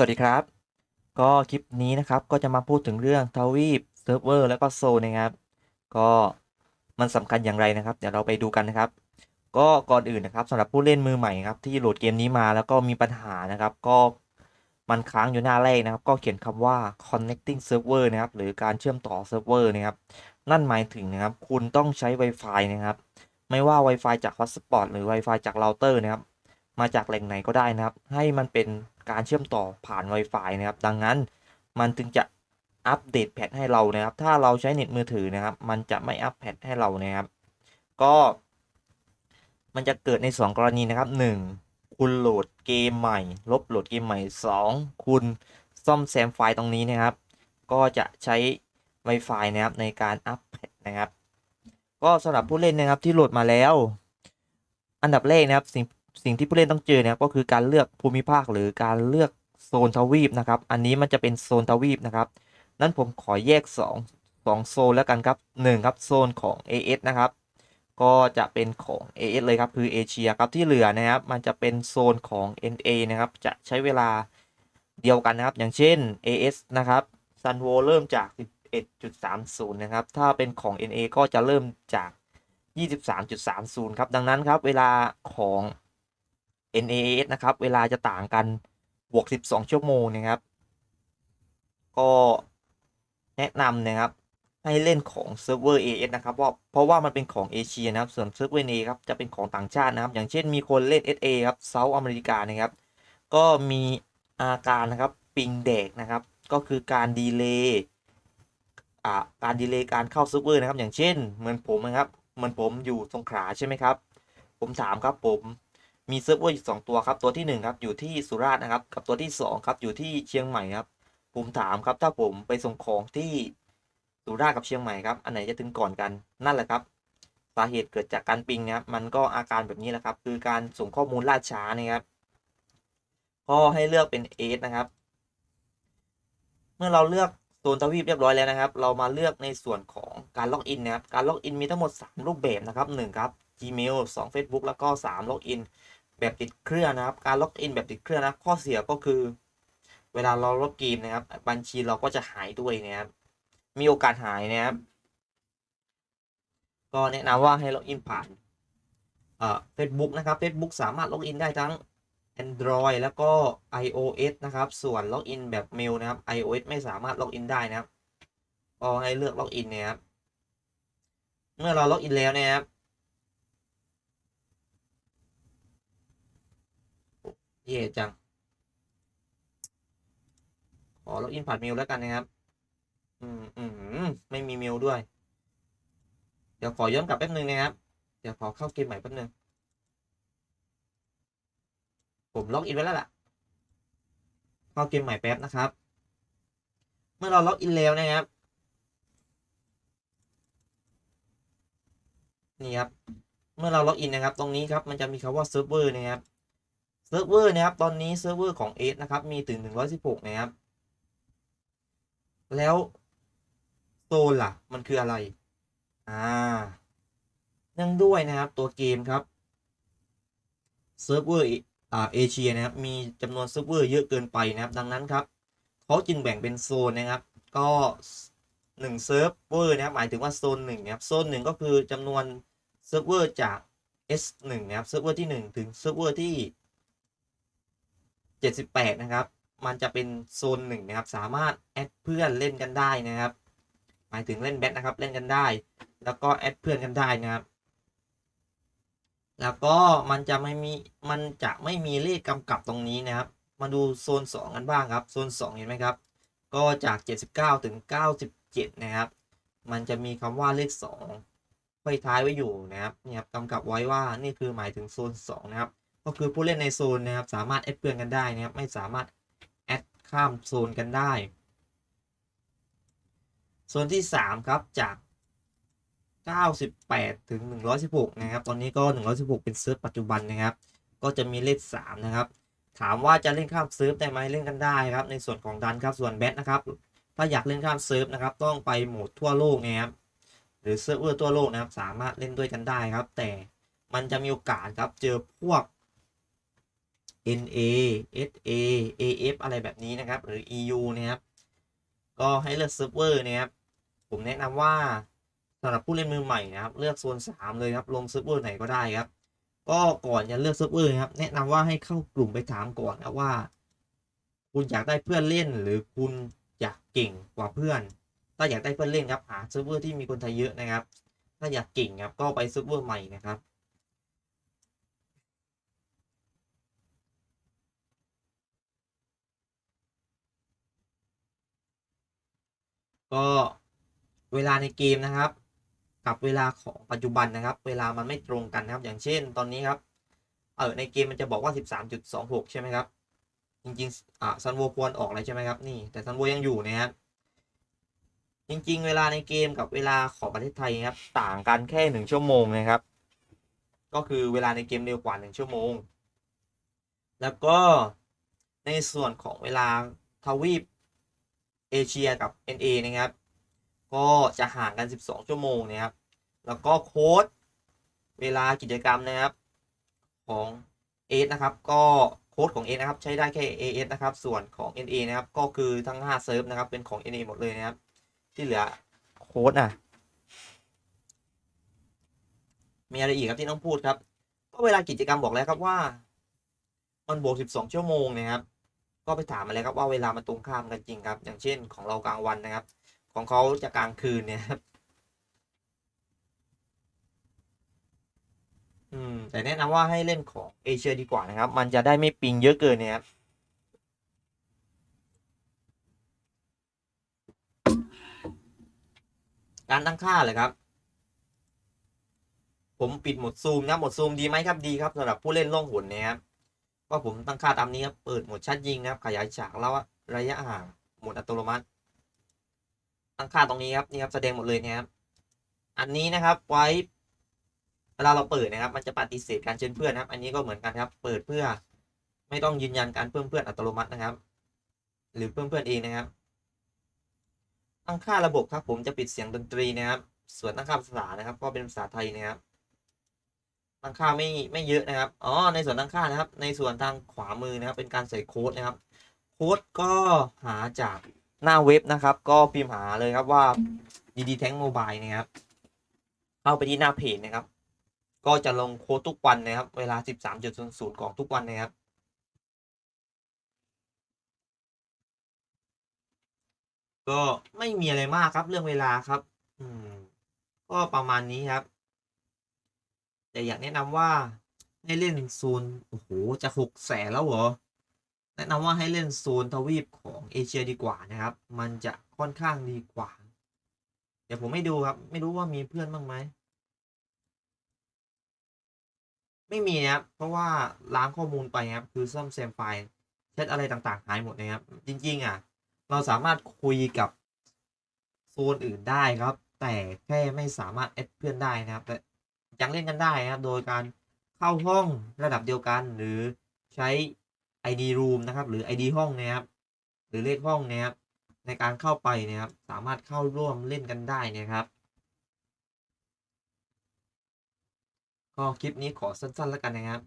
สวัสดีครับ ก็คลิปนี้นะครับก็จะมาพูดถึงเรื่องทวีปเซิร์ฟเวอร์แล้วก็โซนนะครับ ก็มันสำคัญอย่างไรนะครับ เดี๋ยวเราไปดูกันนะครับ ก็ก่อนอื่นนะครับสำหรับผู้เล่นมือใหม่ครับที่โหลดเกมนี้มาแล้วก็มีปัญหานะครับ ก็มันค้างอยู่หน้าแรกนะครับ ก็เขียนคำว่า connecting server นะครับ หรือการเชื่อมต่อเซิร์ฟเวอร์นะครับ นั่นหมายถึงนะครับ คุณต้องใช้ Wi-Fi นะครับ ไม่ว่า Wi-Fi จาก Hotspot หรือ Wi-Fi จากเราเตอร์นะครับ มาจากแหล่งไหนก็ได้นะครับ ให้มันเป็น การเชื่อมต่อผ่าน Wi-Fi นะครับ ดังนั้นมันถึงจะอัปเดตแพทให้เรานะครับ ถ้าเราใช้เน็ตมือถือนะครับ มันจะไม่อัปแพทให้เรานะครับ ก็ มันจะเกิดใน 2 กรณีนะครับ 1. คุณโหลดเกมใหม่ ลบโหลดเกมใหม่ 2. คุณซ่อมแซมไฟล์ตรงนี้นะครับ ก็จะใช้ Wi-Fi นะครับในการอัปแพทนะครับ ก็สำหรับผู้เล่นนะครับที่โหลดมาแล้ว อันดับแรกนะครับสิ่ง สิ่งที่ผู้เล่นต้องเจอเนะครับก็คือการเลือกภูมิภาคหรือการเลือกโซนทวีปนะครับ อันนี้มันจะเป็นโซนทวีปนะครับ นั้นผมขอแยก 2 2 โซนแล้วกันครับ1ครับโซนของ AS นะครับ ก็จะเป็นของ AS เลยครับคือเอเชียครับที่เหลือนะครับ มันจะเป็นโซนของ NA นะครับ จะใช้เวลาเดียวกันนะครับ อย่างเช่น AS นะครับ Sunwo เริ่มจาก 11.30 นะครับ ถ้าเป็นของ NA ก็จะเริ่มจาก 23.30 ครับ ดังนั้นครับเวลาของ NAS นะครับ เวลาจะต่างกันบวก 12 ชั่วโมงนะครับ ก็แนะนำนะครับ ให้เล่นของเซิร์ฟเวอร์ AS นะครับเพราะเพราะว่ามันเป็นของเอเชียนะครับ ส่วนเซิร์ฟเวอร์ NA ครับจะเป็นของต่างชาตินะครับ อย่างเช่นมีคนเล่น SA ครับเซาท์อเมริกานะครับ ก็มีอาการนะครับปิงเด็กนะครับ ก็คือการดีเลย์อ่าการดีเลย์การเข้าเซิร์ฟเวอร์นะครับ อย่างเช่นเหมือนผมนะครับเหมือนผมอยู่สงขลาใช่ไหมครับ ผมถามครับผม มีเซิร์ฟเวอร์อยู่สองตัวครับ ตัวที่หนึ่งครับ อยู่ที่สุราษฎร์นะครับ กับตัวที่สองครับ อยู่ที่เชียงใหม่ครับ ผมถามครับ ถ้าผมไปส่งของที่สุราษฎร์กับเชียงใหม่ครับ อันไหนจะถึงก่อนกัน นั่นแหละครับ สาเหตุเกิดจากการปิงนะครับ มันก็อาการแบบนี้แหละครับ คือการส่งข้อมูลล่าช้านะครับ ก็ให้เลือกเป็นเอสนะครับ เมื่อเราเลือกโซนทวีปเรียบร้อยแล้วนะครับ เรามาเลือกในส่วนของการล็อกอินนะครับ การล็อกอินมีทั้งหมด 3 รูปแบบนะครับ1ครับ Gmail 2 Facebook แล้วก็3ล็อกอิน แบบติดเครื่องนะครับ การล็อกอินแบบติดเครื่องนะข้อเสียก็คือ เวลาเราลบเกมนะครับ บัญชีเราก็จะหายด้วยนะครับ มีโอกาสหายนะครับ ก็แนะนำว่าให้ล็อกอินผ่านเอ่อ Facebook นะครับ Facebook สามารถล็อกอินได้ทั้ง Android แล้วก็ iOS นะครับ ส่วนล็อกอินแบบเมลนะครับ iOS ไม่สามารถล็อกอินได้นะครับ ก็ให้เลือกล็อกอินนะครับ เมื่อเราล็อกอินแล้วนะครับ เย่จัง ขอล็อกอินผ่านเมลแล้วกันนะครับ อืมอืมไม่มีเมลด้วย เดี๋ยวขอย้อนกลับแป๊บนึงนะครับ เดี๋ยวขอเข้าเกมใหม่แป๊บนึง ผมล็อกอินไว้แล้วล่ะ เข้าเกมใหม่แป๊บนะครับ เมื่อเราล็อกอินแล้วนะครับ นี่ครับ เมื่อเราล็อกอินนะครับ ตรงนี้ครับ มันจะมีคำว่าเซิร์ฟเวอร์นะครับ เซิร์ฟเวอร์นะครับตอนนี้เซิร์ฟเวอร์ของเอนะครับมีถึง 116 นะครับ แล้วโซนล่ะ มันคืออะไร อ่าเนื่องด้วยนะครับตัวเกมครับเซิร์ฟเวอร์อ่าเอเชียนะครับมีจำนวนเซิร์ฟเวอร์เยอะเกินไปนะครับ ดังนั้นครับเขาจึงแบ่งเป็นโซนนะครับ ก็หนึ่งเซิร์ฟเวอร์นะครับหมายถึงว่าโซนหนึ่งนะครับโซนหนึ่งก็คือจำนวนเซิร์ฟเวอร์จาก S1 นะครับเซิร์ฟเวอร์ที่ 1 ถึงเซิร์ฟเวอร์ที่ 78 นะครับ มันจะเป็นโซนหนึ่งนะครับ สามารถแอดเพื่อนเล่นกันได้นะครับ หมายถึงเล่นแบทนะครับ เล่นกันได้ แล้วก็แอดเพื่อนกันได้นะครับ แล้วก็มันจะไม่มี มันจะไม่มีเลขกำกับตรงนี้นะครับ มาดูโซน 2 กันบ้างครับ โซน 2 เห็นไหมครับ ก็จาก 79 ถึง 97 นะครับ มันจะมีคำว่าเลข2ไว้ท้ายไว้อยู่นะครับ เนี่ยกำกับไว้ว่านี่คือหมายถึงโซน 2 นะครับ ก็คือผู้เล่นในโซนนะครับ สามารถแอดเพื่อนกันได้นะครับ ไม่สามารถแอดข้ามโซนกันได้ โซนที่ 3 ครับจาก 98 ถึง 116 นะครับ ตอนนี้ก็ 116 เป็นเซิร์ฟปัจจุบันนะครับ ก็จะมีเลข 3 นะครับ ถามว่าจะเล่นข้ามเซิร์ฟได้ไหมเล่นกันได้ครับ ในส่วนของดันครับ ส่วนแบทนะครับ ถ้าอยากเล่นข้ามเซิร์ฟนะครับ ต้องไปโหมดทั่วโลกนะครับ หรือเซิร์ฟเวอร์ทั่วโลกนะครับ สามารถเล่นด้วยกันได้ครับ แต่มันจะมีโอกาสครับ เจอพวก NA SA AF อะไรแบบนี้นะครับ หรือ EU นะครับ ก็ให้เลือกเซิร์ฟเวอร์นะครับ ผมแนะนำว่าสำหรับผู้เล่นมือใหม่นะครับ เลือกโซน 3 เลยครับ ลงเซิร์ฟเวอร์ไหนก็ได้ครับ ก็ก่อนจะเลือกเซิร์ฟเวอร์นะครับ แนะนำว่าให้เข้ากลุ่มไปถามก่อนนะว่า คุณอยากได้เพื่อนเล่นหรือคุณอยากเก่งกว่าเพื่อน ถ้าอยากได้เพื่อนเล่นครับ หาเซิร์ฟเวอร์ที่มีคนไทยเยอะนะครับ ถ้าอยากเก่งครับ ก็ไปเซิร์ฟเวอร์ใหม่นะครับ ก็เวลาในเกมนะครับ กับเวลาของปัจจุบันนะครับ เวลามันไม่ตรงกันนะครับ อย่างเช่นตอนนี้ครับเออในเกมมันจะบอกว่า 13.26 ใช่ไหมครับ จริงๆอ่าซันโวควรออกอะไรใช่ไหมครับนี่แต่ซันโวยังอยู่นะครับจริง ๆ เวลาในเกมกับเวลาของประเทศไทยครับต่างกันแค่หนึ่งชั่วโมงนะครับ ก็คือเวลาในเกมเร็วกว่าหนึ่งชั่วโมง แล้วก็ในส่วนของเวลาทวีป เอเชียกับ NA นะครับ ก็จะห่างกัน 12 ชั่วโมงนะครับ แล้วก็โค้ดเวลากิจกรรมนะครับของเอนะครับ ก็โค้ดของ A นะครับใช้ได้แค่ AS นะครับ ส่วนของ NA นะครับ ก็คือทั้ง 5 เซิร์ฟนะครับ เป็นของ NA หมดเลยนะครับ ที่เหลือโค้ดอะ มีอะไรอีกครับที่ต้องพูดครับ ก็เวลากิจกรรมบอกแล้วครับว่า มันบวก 12 ชั่วโมงนะครับ ก็ไปถามมาแล้วครับว่าเวลามันตรงข้ามกันจริงครับ อย่างเช่นของเรากลางวันนะครับ ของเขาจะกลางคืนเนี่ยครับอืมแต่แนะนำว่าให้เล่นของเอเชียดีกว่านะครับ มันจะได้ไม่ปิงเยอะเกินเนี่ยครับการตั้งค่าเลยครับ ผมปิดหมดซูมนะหมดซูมดีไหมครับดีครับสำหรับผู้เล่นล่องหนเนะครับ ก็ผมตั้งค่าตามนี้ครับ เปิดโหมดชัดยิงนะครับ ขยายฉากแล้วระยะห่างโหมดอัตโนมัติ ตั้งค่าตรงนี้ครับนี่ครับแสดงหมดเลยนะครับ อันนี้นะครับไว้เวลาเราเปิดนะครับ มันจะปฏิเสธการเชิญเพื่อนนะครับ อันนี้ก็เหมือนกันครับ เปิดเพื่อไม่ต้องยืนยันการเพิ่มเพื่อนอัตโนมัตินะครับ หรือเพิ่มเพื่อนเองนะครับ ตั้งค่าระบบครับ ผมจะปิดเสียงดนตรีนะครับ ส่วนตั้งค่าภาษานะครับ ก็เป็นภาษาไทยนะครับ ตั้งค่าไม่ไม่เยอะนะครับอ๋อในส่วนตั้งค่านะครับ ในส่วนทางขวามือนะครับ เป็นการใส่โค้ดนะครับ โค้ดก็หาจากหน้าเว็บนะครับ ก็พิมพ์หาเลยครับว่า DD Tank Mobile นะครับ เข้าไปที่หน้าเพจนะครับ ก็จะลงโค้ดทุกวันนะครับ เวลา 13.00ของทุกวันนะครับก็ไม่มีอะไรมากครับเรื่องเวลาครับ อืม ก็ประมาณนี้ครับ แต่อยากแนะนำว่าให้เล่นโซนโอ้โหจะหกแสนแล้วเหรอแนะนำว่าให้เล่นโซนทวีปของเอเชียดีกว่านะครับ มันจะค่อนข้างดีกว่า เดี๋ยวผมไม่ดูครับ ไม่รู้ว่ามีเพื่อนบ้างไหมไม่มีนะครับ เพราะว่าล้างข้อมูลไปครับ คือซ่อมแซมไฟล์แชทอะไรต่างๆหายหมดนะครับ จริง ๆ อะ เราสามารถคุยกับโซนอื่นได้ครับ แต่แค่ไม่สามารถแอดเพื่อนได้นะครับแต่ ยังเล่นกันได้นะครับ โดยการเข้าห้องระดับเดียวกัน หรือใช้ ID room นะครับ หรือ ID ห้องนะครับ หรือเลขห้องนะครับ ในการเข้าไปนะครับ สามารถเข้าร่วมเล่นกันได้นะครับ ก็คลิปนี้ขอสั้นๆแล้วกันนะครับ